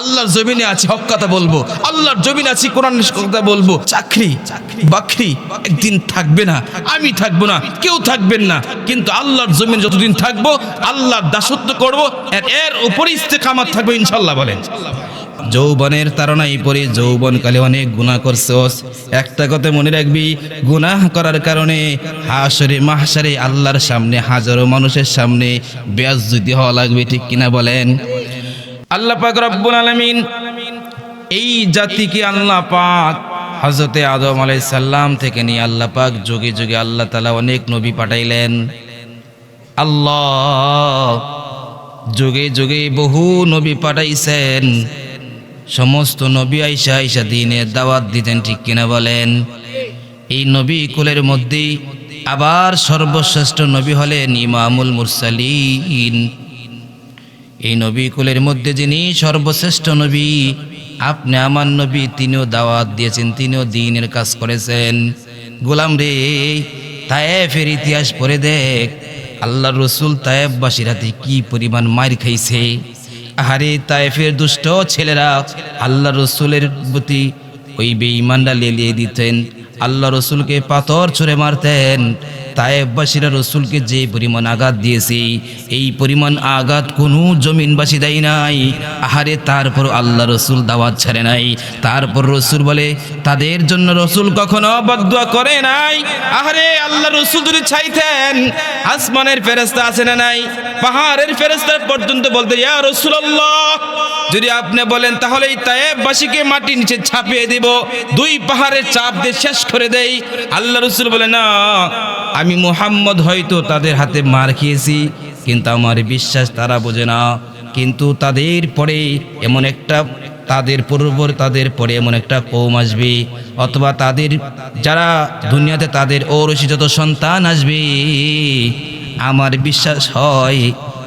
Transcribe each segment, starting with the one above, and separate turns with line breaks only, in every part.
আল্লাহর জমিনে আছি, হক কথা বলব। আল্লাহর জমিনে আছি, কোরআন কথা বলব। চাকরি, বাকরি একদিন থাকবে না, আমি থাকব না, কেউ থাকবেন না। কিন্তু আল্লাহর জমিন যতদিন থাকব, আল্লাহর দাসত্ব করব এর উপরে ইস্তেকামাত থাকবে, ইনশাল্লাহ বলেন। যৌবনের তারণাই পরে যৌবনকালে অনেক গুণা করছোস একটা কথা মনে রাখবি, গুনাহ করার কারণে হাসরে মাহসারে আল্লাহর সামনে, হাজারো মানুষের সামনে ব্যাস যদি হওয়া লাগবে, ঠিক কিনা বলেন? আল্লাহ পাক রব্বুল আলামিন এই জাতিকে আল্লাহ পাক হজরতে আদম আলাইহিস সালাম থেকে নিয়ে আল্লাহ পাক যুগে যুগে আল্লাহ তাআলা অনেক নবী পাঠাইলেন। আল্লাহ যুগে যুগে বহু নবী পাঠাইছেন। সমস্ত নবী আইসা আইসা দিনের দাওয়াত দিতেন, ঠিক কিনা বলেন? এই নবী কুলের মধ্যেই আবার সর্বশ্রেষ্ঠ নবী হলেন ইমামুল মুরসালিন। এই নবী কুলের মধ্যে যিনি সর্বশ্রেষ্ঠ নবী, আপনি আমার নবী, তিনিও দাওয়াত দিয়েছেন, তিনিও দিনের কাজ করেছেন। গোলাম রে, তায়েফের ইতিহাস পড়ে দেখ। আল্লাহ রসুল তায়েববাসীর হাতে কি পরিমাণ মার খাইছে। আহারে, তায়েফের দুষ্ট ছেলেরা আল্লাহ রসুলের প্রতি ওই বেঈমানরা লেলিয়ে দিতেন। আল্লাহ রসুলকে পাথর ছুঁড়ে মারতেন। তায়েববাসীরা রসুলকে যে পরিমাণ আঘাত দিয়েছে, এই পরিমাণ আঘাত কোনো জমিনবাসী দেয় নাই। আহারে, তারপর আল্লাহ রসুল দাওয়াত ছাড়ে নাই। তারপর রসুল বলে, তাদের জন্য রসুল কখনো বদুয়া করে নাই? আহারে, আল্লাহ রসুল যদি চাইতেন, আসমানের ফেরেস্তা আছে না নাই? পাহাড়ের ফেরেস্তা পর্যন্ত বলতে, ইয়া রসুল্লাহ যদি আপনি বলেন, তাহলে এই তায়েববাসীকে মাটি নিচে ছাপিয়ে দিব, দুই পাহাড়ের চাপ দিয়ে শেষ করে দেই। আল্লাহ রসুল বলে, না, আমি মোহাম্মদ হয়তো তাদের হাতে মার খেয়েছি, কিন্তু আমার বিশ্বাস তারা বোঝে না। কিন্তু তাদের পরে এমন একটা, তাদের পূর্ব তাদের পরে এমন একটা কৌম আসবে, অথবা তাদের, যারা দুনিয়াতে তাদের ঔরসী যত সন্তান আসবে, আমার বিশ্বাস হয়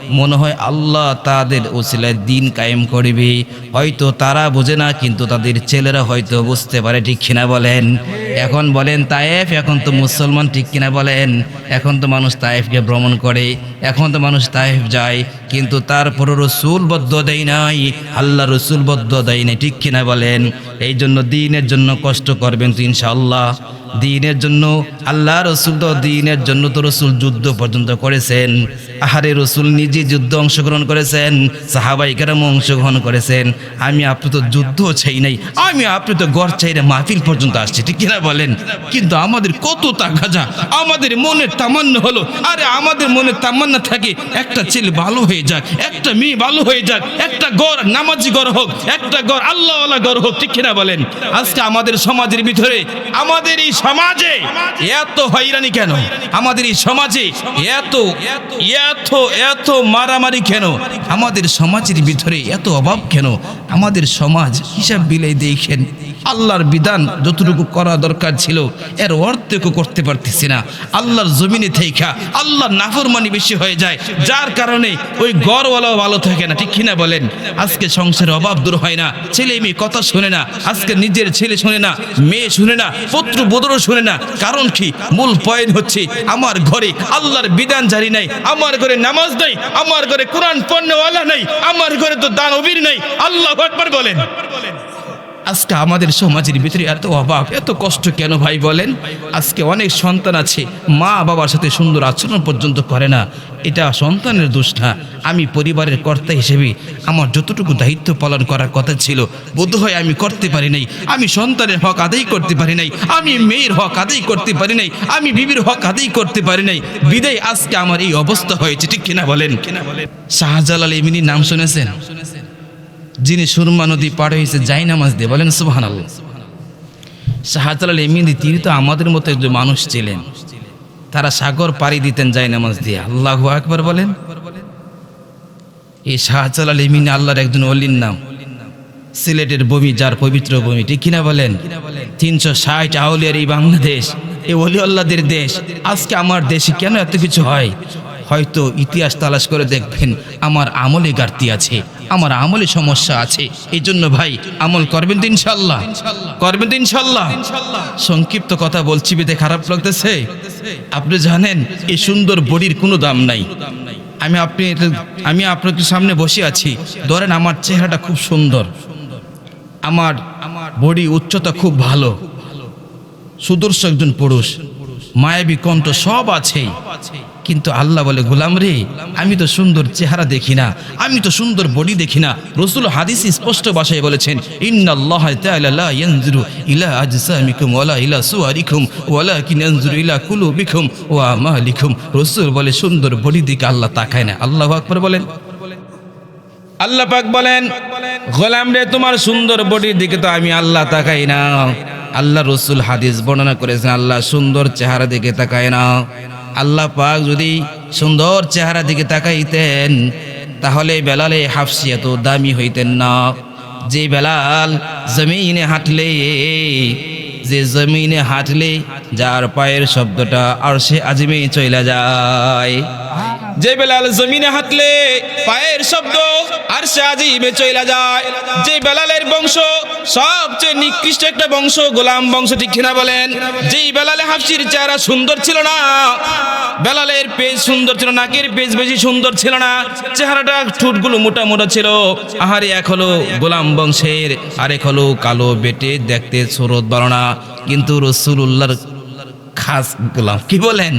মনে হয় আল্লাহ তাদের ওসিলায় দিন কায়েম করবে। হয়তো তারা বোঝে না, কিন্তু তাদের ছেলেরা হয়তো বুঝতে পারে, ঠিক কিনা বলেন? এখন বলেন, তায়েফ, এখন তো মুসলমান, ঠিক কিনা বলেন? এখন তো মানুষ তায়েফকে ভ্রমণ করে। এখন তো মানুষ তায়েফ যায়, কিন্তু তারপরও রসুল বদ্ধ দেয় নাই। আল্লাহ রসুল বদ্ধ দেয় নাই, ঠিক কিনা বলেন? এই জন্য দিনের জন্য কষ্ট করবেন তো ইনশাআল্লাহ। দিনের জন্য, আল্লাহ রসুল তো দিনের জন্য তো রসুল যুদ্ধ পর্যন্ত করেছেন। আহারে রসুল নিজে যুদ্ধ অংশগ্রহণ করেছেন, সাহাবাই কেরাম অংশগ্রহণ করেছেন। আমি আপনি তো যুদ্ধ চাই নাই, আমি আপনি তো গড় চাইরে মাহফিল পর্যন্ত আসছি, ঠিক কিনা বলেন? কিন্তু আমাদের কত তাগাজা আমাদের মনের তামান্য হলো, আরে আমাদের মনের তামান্না থাকে, একটা ছেলে ভালো হয়ে যাক একটা মেয়ে ভালো হয়ে যাক একটা গড় নামাজি গড় হোক, একটা গড় আল্লাহওয়ালা গড় হোক, ঠিক কিনা বলেন? আজকে আমাদের সমাজের ভিতরে, আমাদের এই সমাজে এত হয়রানি কেন? আমাদের এই সমাজে এত এত এত মারামারি কেন? আমাদের সমাজের ভিতরে এত অভাব কেন? আমাদের সমাজ হিসাব বিলাই দেখেন। আল্লাহর বিধান যতটুকু করা দরকার ছিল, এর অর্ধেকও করতে পারতেছি না। আল্লাহর জমিনে থেইকা আল্লাহর নাফরমানি বেশি হয়ে যায়। যার কারণে ওই গড়ওয়ালাও ভালো থাকে না। ঠিক কিনা বলেন? আজকে সংসারের অভাব দূর হয় না। ছেলে মেয়ে কথা শুনে না। আজকে নিজের ছেলে শুনে না। মেয়ে শুনে না। পুত্র বোধরও শুনে না। কারণ কি? মূল পয়েন্ট হচ্ছে আমার ঘরে আল্লাহর বিধান জারি নাই। আমার ঘরে নামাজ নাই। আমার ঘরে কোরআন পণ্যওয়ালা নাই। আমার ঘরে তো দান অবির নাই। আল্লাহ একবার বলেন। আজকে আমাদের সমাজের ভিতরে এত অভাব, এত কষ্ট কেন ভাই বলেন? আজকে অনেক সন্তান আছে, মা বাবার সাথে সুন্দর আচরণ পর্যন্ত করে না। এটা সন্তানের দোষ না আমি পরিবারের কর্তা হিসেবে আমার যতটুকু দায়িত্ব পালন করার কথা ছিল বোধ হয় আমি করতে পারি নাই। আমি সন্তানের হক আদায় করতে পারি নাই। আমি মেয়ের হক আদায় করতে পারি নাই। আমি বিবির হক আদায় করতে পারি নাই। বিদায় আজকে আমার এই অবস্থা হয়েছে, ঠিক কিনা বলেন? কিনা বলেন শাহজালাল এমিনি নাম শুনেছেন শুনেছেন? যিনি সুরমা নদী পার হয়েছে যাই নামাজ দিয়ে বলেন আল্লাহ শাহজালাল এমনি তিনি তো আমাদের মতো একজন মানুষ ছিলেন। তারা সাগর পাড়ি দিতেন যাই নামাজ দিয়ে। আল্লাহ একবার বলেন। এই শাহজালাল এমিন আল্লাহর একজন অলির নাম। সিলেটের বমি যার পবিত্র ভূমি, ঠিক কিনা বলেন? তিনশো ষাট আউলিয়ার এই বাংলাদেশ, এই অলি আল্লাহদের দেশ। আজকে আমার দেশে কেন এত কিছু হয়? হয়তো ইতিহাস তালাশ করে দেখবেন, আমার আমলে ঘাটতি আছে, আমার আমলে সমস্যা আছে। এই জন্য ভাই, আমল করবেন তো ইনশাল্লাহ। করবেন তো ইনশাল্লাহ। সংক্ষিপ্ত কথা বলছি, বেদে খারাপ লাগতেছে। আপনি জানেন এই সুন্দর বডির কোনো দাম নাই। আমি আপনি, আমি আপনার সামনে বসে আছি। ধরেন আমার চেহারাটা খুব সুন্দর। আমার আমার বডি উচ্চতা খুব ভালো। সুদর্শ একজন পুরুষ। মায়াবী কণ্ঠ সব আছে। কিন্তু আল্লাহ বলে, গোলাম রে, আমি তো সুন্দর চেহারা দেখি না, আমি তো সুন্দর বডি দেখি না। রসুল হাদিস স্পষ্ট ভাষায় বলেছেন, ইন্নাল্লাহ তাআলা ইয়ানজুরু ইলা আজসামিকুম ওয়ালা ইলা সুয়ারিকুম, ওয়ালাকিন ইয়ানজুরু ইলা কুলুবিকুম ওয়া আমালিকুম রসুল বলে, সুন্দর বডি দিকে আল্লাহ তাকায় না। আল্লাহু আকবার বলেন। আল্লাহ পাক বলেন, গোলাম রে, তোমার সুন্দর বডির দিকে তো আমি আল্লাহ তাকাই না। আল্লাহ রসুল হাদিস বর্ণনা করেছেন, আল্লাহ সুন্দর চেহারা দিকে তাকায় না। আল্লাহ পাক যদি সুন্দর চেহারা দিকে তাকাইতেন, তাহলে বেলালে হাফসিয়া তো দামি হইতেন না। যে বেলাল জমিনে হাঁটলে, যে জমিনে হাঁটলে যার পায়ের শব্দটা আর সে আজমে চলে যায়। যে বেলাল জমিনে হাঁটলে, পায়ের শব্দ আর সে আজিমে চলে যায়। যে বেলালের বংশ, সবচেয়ে নিকৃষ্ট একটা বংশ, গোলাম বংশ, ঠিক কিনা বলেন? যেই বেলালে হাফসির চেহারা সুন্দর ছিল না, বেলালের পেজ সুন্দর ছিল নাকের পেজ বেশি সুন্দর ছিল না, চেহারাটা ঠোঁটগুলো মোটা মোটা ছিল। আহারে, এক হলো গোলাম বংশের, আরেক হলো কালো বেটে দেখতে সুরত বারণা কিন্তু রসুল্লাহর খাস গোলাম। কি বলেন?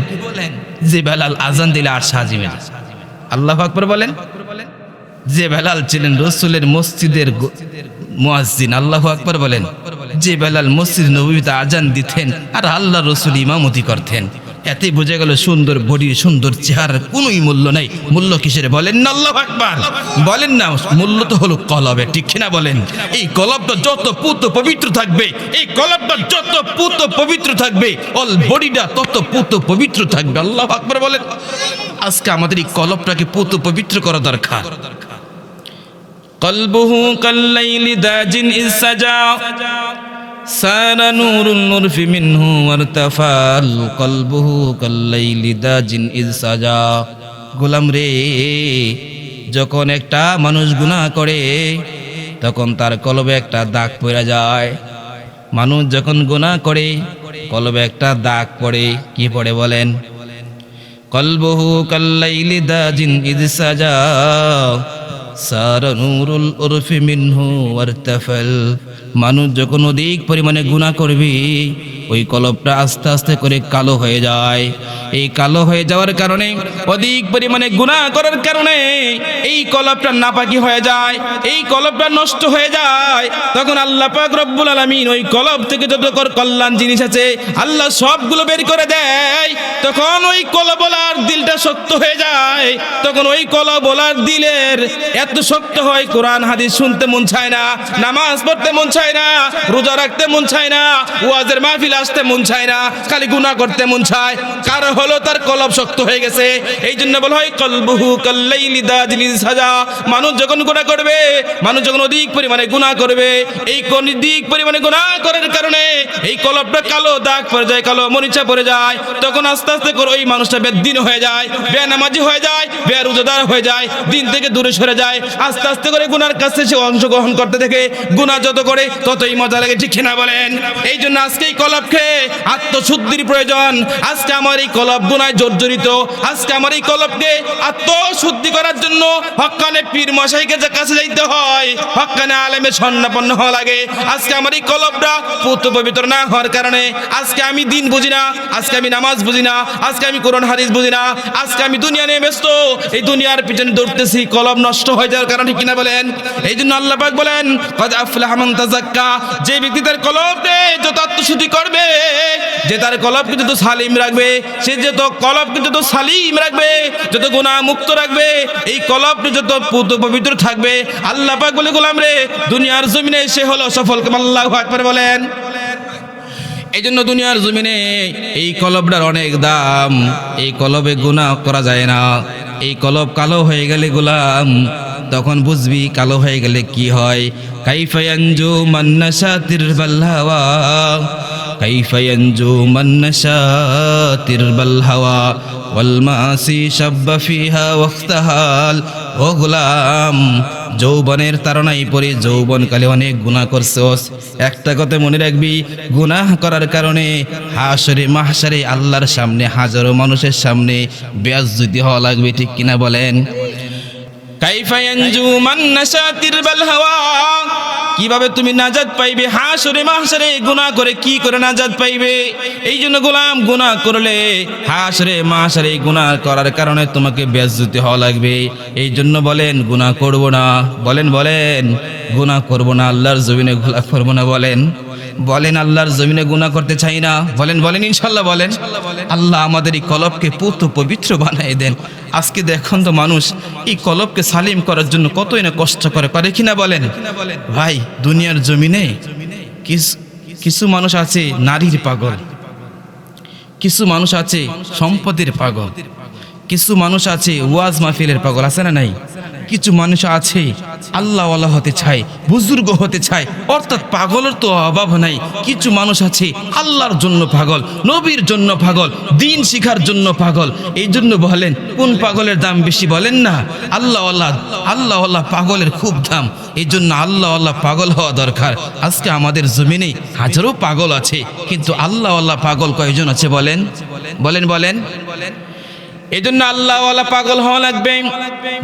যে বেলাল আজান দিলে আর সাজিবে আল্লাহ আকবর বলেন। যে বেলাল ছিলেন রসুলের মসজিদের মুয়াজ্জিন, আল্লাহ আকবর বলেন। যে বেলাল মসজিদ নবীতে আজান দিতেন আর আল্লাহ রসুল ইমামতি করতেন। এতে বোঝা গেল সুন্দর বডির সুন্দর চেহারার কোনোই মূল্য নেই। মূল্য কিসের বলেন না আল্লাহ আকবার? বলেন না, মূল্য তো হলো কলবে ঠিক কিনা বলেন? এই কলবটা যত পুত পবিত্র থাকবে, এই কলবটা যত পুত পবিত্র থাকবে অল বডিটা তত পুত পবিত্র থাকবে। আল্লাহ আকবার বলেন। আজকে আমাদের এই কলবটাকে পুত পবিত্র করা দরকার। قلبه كالليل داج إذ سجى سار نور النرف منه وارتفع قلبه كالليل داج إذ سجى গোলাম রে যখন একটা মানুষ গুনাহ করে তখন তার কলবে একটা দাগ পড়ে যায় মানুষ যখন গুনাহ করে কলবে একটা দাগ পড়ে কি পড়ে বলেন কলবহু কাল্লাইলি দাজিন ইদ সাজা সার নুরুল উরফি মিনহু ওয়ারতাফাল। মানুষ যখন অধিক পরিমাণে গুণা করবি ওই কলবটা আস্তে আস্তে করে কালো হয়ে যায়। এই কালো হয়ে যাওয়ার কারণে, অধিক পরিমাণে গুনাহ করার কারণে এই কলবটা নাপাকি হয়ে যায়, এই কলবটা নষ্ট হয়ে যায়। তখন আল্লাহ পাক রব্বুল আলামিন ওই কলব থেকে যত কল্যাণ জিনিস আছে, আল্লাহ সবগুলো বের করে দেয়। তখন ওই কলবলার দিলটা শক্ত হয়ে যায়। তখন ওই কলবলার দিলের এত শক্ত হয়, কোরআন, হাদিস শুনতে মন চায় না, নামাজ পড়তে মন চায় না, রোজা রাখতে মন চায় না, ওয়াজের মাহফিল আসতে মন চায় না, খালি গুনাহ করতে মন চায়। কার হলো তার কলব শক্ত হয়ে গেছে। এই জন্য বলা হয়, কলবহু কাল্লাইলি দাজিলি সাজা। মানুষ যখন গুনাহ করবে, মানুষ যখন অধিক পরিমাণে গুনাহ করবে, এই দিক পরিমাণে গুনাহ করার কারণে এই কলবটা কালো দাগ পড়ে যায়, কালো মরিচা পড়ে যায়। তখন আস্তে আস্তে করে ওই মানুষটা বেদিন হয়ে যায়, বেনামাজি হয়ে যায়, বেরোজগার হয়ে যায়, দিন থেকে দূরে সরে যায়। আস্তে আস্তে করে গুনার কাছে সে অংশগ্রহণ করতে থাকে গুনাহ যত করে, ততই মজা লাগে, ঠিক না বলেন? এই জন্য আজকে এই কলবকে আত্মশুদ্ধির প্রয়োজন। আজকে আমার এই কলব গুনায় জর্জরিত। আজকে আমার এই কলবকে আত্মশুদ্ধি করার জন্য হকানে পীর মশাইকে যে কাছে যাইতে হয়, হকানে আলেমে স্বর্ণাপন্ন হওয়া লাগে। আজকে আমার এই কলবটা পুত পবিত্র না হওয়ার কারণে আজকে আমি দিন বুঝি না, আজকে আমি নামাজ বুঝি না, আজকে আমি কোরআন হাদিস বুঝি না, আজকে আমি দুনিয়া নিয়ে ব্যস্ত। এই দুনিয়ার পিছনে দৌড়তেছি, কলব নষ্ট হয়ে যাওয়ার কারণে কিনা বলেন? এই জন্য আল্লাহ পাক বলেন, কদ আফলাহা যে ব্যক্তি তার কলবকে যত আত্মশুদ্ধি করবে যে তার কলবকে যত সালিম রাখবে, সে যত কলবকে যত সালিম রাখবে যত গুনাহ মুক্ত রাখবে, এই কলবটি যত পুত পবিত্র থাকবে, আল্লাহ পাক বলে, গোলাম রে, দুনিয়ার জমিনে সে হলো সফল। আল্লাহু আকবার বলেন। এই জন্য দুনিয়ার জমিনে এই কলবটার অনেক দাম, এই কলবে গুনাহ করা যায় না। এই কলব কালো হয়ে গেলে গোলাম, তখন বুঝবি কালো হয়ে গেলে কি হয়। কাইফায়ানজু বাল্লাওয়া কাইফায়ানজু মান্নাশাতির বাল্লাওয়া ওয়াল মাসি শাব্বা ফিহা ওয়াখতাহাল ও গোলাম যৌবনের তারণাই পরে যৌবনকালে অনেক গুণা করছোস। একটা কথা মনে রাখবি, গুনাহ করার কারণে হাসরে মাহসারে আল্লাহর সামনে, হাজারো মানুষের সামনে বেয়াজ্জুতি হওয়া লাগবে, ঠিক কিনা বলেন? কাইফা ইয়ানজু মান নাশাতির হাওয়া কীভাবে তুমি নাজাদ পাইবে? হাসরে মাহসরে গুনাহ করে কি করে নাজাদ পাইবে? এই জন্য গোলাম গুনাহ করলে হাসরে মাহসরে গুনা করার কারণে তোমাকে বেজ্জতি হওয়া লাগবে। এই জন্য বলেন গুনা করব না। বলেন বলেন, গুনাহ করব না। আল্লাহর জমিনে গোলা করব না, বলেন। বলেন আল্লাহর জমিনে গুনাহ করতে চাই না। বলেন বলেন, ইনশাল্লাহ বলেন। আল্লাহ আমাদের এই কলবকে পুত পবিত্র বানিয়ে দেন। আজকে দেখুন তো মানুষ এই কলবকে সালিম করার জন্য কতই না কষ্ট করে, পারে কিনা বলেন? ভাই, দুনিয়ার জমিনে কিছু মানুষ আছে নারীর পাগল, কিছু মানুষ আছে সম্পদের পাগল, কিছু মানুষ আছে ওয়াজ মাহফিলের পাগল, আছে না নাই? কিছু মানুষ আছে, আল্লাহওয়ালা হতে চায়, বুজুর্গ হতে চায়, অর্থাৎ পাগলের তো অভাব নাই। কিছু মানুষ আছে, আল্লাহর জন্য পাগল, নবীর জন্য পাগল, দিন শিখার জন্য পাগল। এই জন্য বলেন, কোন পাগলের দাম বেশি বলেন না? আল্লাহ আল্লাহ আল্লাহ আল্লাহ পাগলের খুব দাম। এই জন্য আল্লাহ আল্লাহ পাগল হওয়া দরকার। আজকে আমাদের জমিনে হাজারো পাগল আছে, কিন্তু আল্লাহ আল্লাহ পাগল কয়জন আছে বলেন? বলেন বলেন। এই জন্য আল্লাহওয়ালা পাগল হওয়া লাগবে।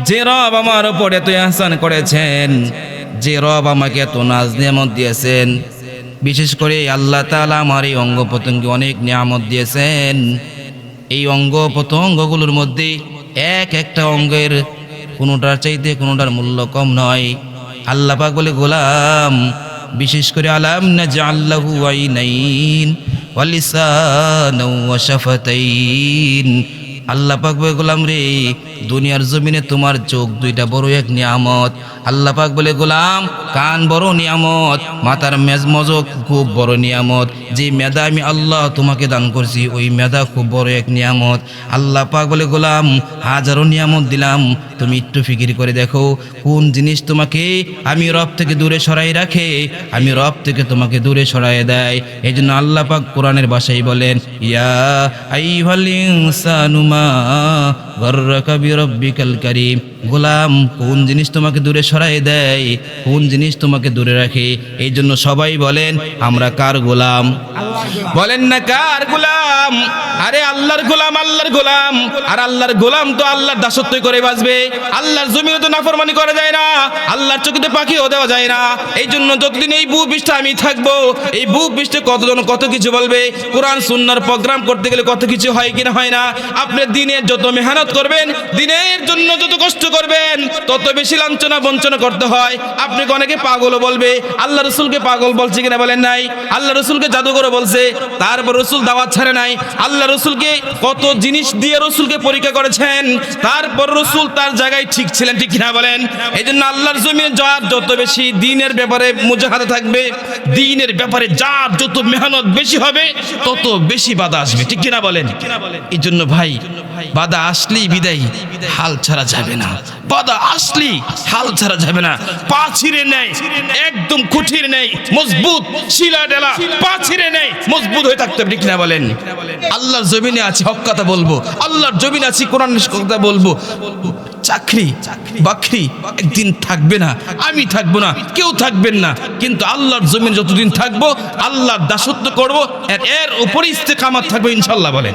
যে রব আমার ওপর এত আহসান করেছেন, যে রব আমাকে এত নাজ নিয়ামত দিয়েছেন, বিশেষ করে আল্লাহ তাআলা আমার এই অঙ্গ প্রত্যঙ্গে অনেক নিয়ামত দিয়েছেন। এই অঙ্গ প্রত্যঙ্গগুলোর মধ্যে এক একটা অঙ্গের কোনোটার চাইতে কোনোটার মূল্য কম নয়। আল্লাহ পাক বলে, গোলাম, বিশেষ করে আলাম না যে আল্লাহু আইনাইন ওয়ালিসানাও ওয়া শাফাতাইন আল্লাহ পাক বলে, গোলাম রে দুনিয়ার জমিনে তোমার চোখ দুইটা বড় এক নিয়ামত। আল্লাহ পাক বলে, গোলাম কান বড় নিয়ামত মাতার মেজ মজক খুব বড় নিয়ামত। যে মেধা আমি আল্লাহ তোমাকে দান করছি, ওই মেধা খুব বড় এক নিয়ামত। আল্লাহ পাক বলে, গোলাম, হাজারো নিয়ামত দিলাম। তুমি একটু ফিকির করে দেখো, কোন জিনিস তোমাকে আমি রব থেকে দূরে সরাই রাখে? আমি রব থেকে তোমাকে দূরে সরাই দেয়। এই জন্য আল্লাহ পাক কোরআনের ভাষায় বলেন, ইয়া আইহাল ইনসানু মা গর্রাকা বিরব্বিকাল কারীম। গোলাম, কোন জিনিস তোমাকে দূরে সরাই দেয়? কোন জিনিস তোমাকে দূরে রাখে? এই জন্য সবাই বলেন, আমরা কার গোলাম? বলেন না কার গোলাম? আল্লাহর গোলাম আল্লাহর গোলাম। আর আল্লাহর গোলাম তো আল্লাহর দাসত্ব করে বাঁচবে। আল্লাহর জমিনে তো নাফরমানি করা যায় না। আল্লাহর চোখে পাখিও দেওয়া যায় না। এই জন্য যতদিন এই বু পৃষ্ঠে আমি থাকব, এই বু পৃষ্ঠে কতজন কত কিছু বলবে? কোরআন, সুন্নার প্রোগ্রাম করতে গেলে কত কিছু হয় কিনা হয় না? আপনি দিনের যত মেহনত করবেন, দিনের জন্য যত কষ্ট করবেন, তত বেশি লাঞ্ছনা বঞ্চনা করতে হয়। আপনি অনেকে পাগলও বলবে, আল্লাহ রসুলকে পাগল বলছে কিনা বলেন নাই? আল্লাহ রসুলকে জাদুঘর বলছে, তারপর রসুল দাওয়াত ছাড়ে নাই। আল্লাহ রসুলকে কত জিনিস দিয়ে রসুলকে পরীক্ষা করেছেন, তারপর রসুল তার জায়গায় ঠিক ছিলেন, ঠিক না বলেন? এই জন্য আল্লাহর জমিনে যার যত বেশি দিনের ব্যাপারে মুজাহাদা থাকবে, দিনের ব্যাপারে যার যত মেহনত বেশি হবে, তত বেশি বাধা আসবে, ঠিক কিনা বলেন? এই জন্য ভাই বাধা আসলেই বিদায়। হাল ছাড়া যাবে না। বাধা আসলেই হাল ছাড়া যাবে না। পা ছিঁড়ে নেয়। একদম কুঠির নেই মজবুত শিলা ডেলা। পা ছিঁড়ে নেই মজবুত হয়ে থাকতে ঠিক কিনা বলেন? আল্লাহর জমিনে আছে, হক কথা বলব। আল্লাহর জমিনে আছে, কোরআন কথা বলব। চাকরি, বাকরি একদিন থাকবে না। আমি থাকব না, কেউ থাকবেন না। কিন্তু আল্লাহর জমিন যতদিন থাকব, আল্লাহর দাসত্ব করব, এর উপরে ইস্তেকামাত থাকবে, ইনশাল্লাহ বলেন।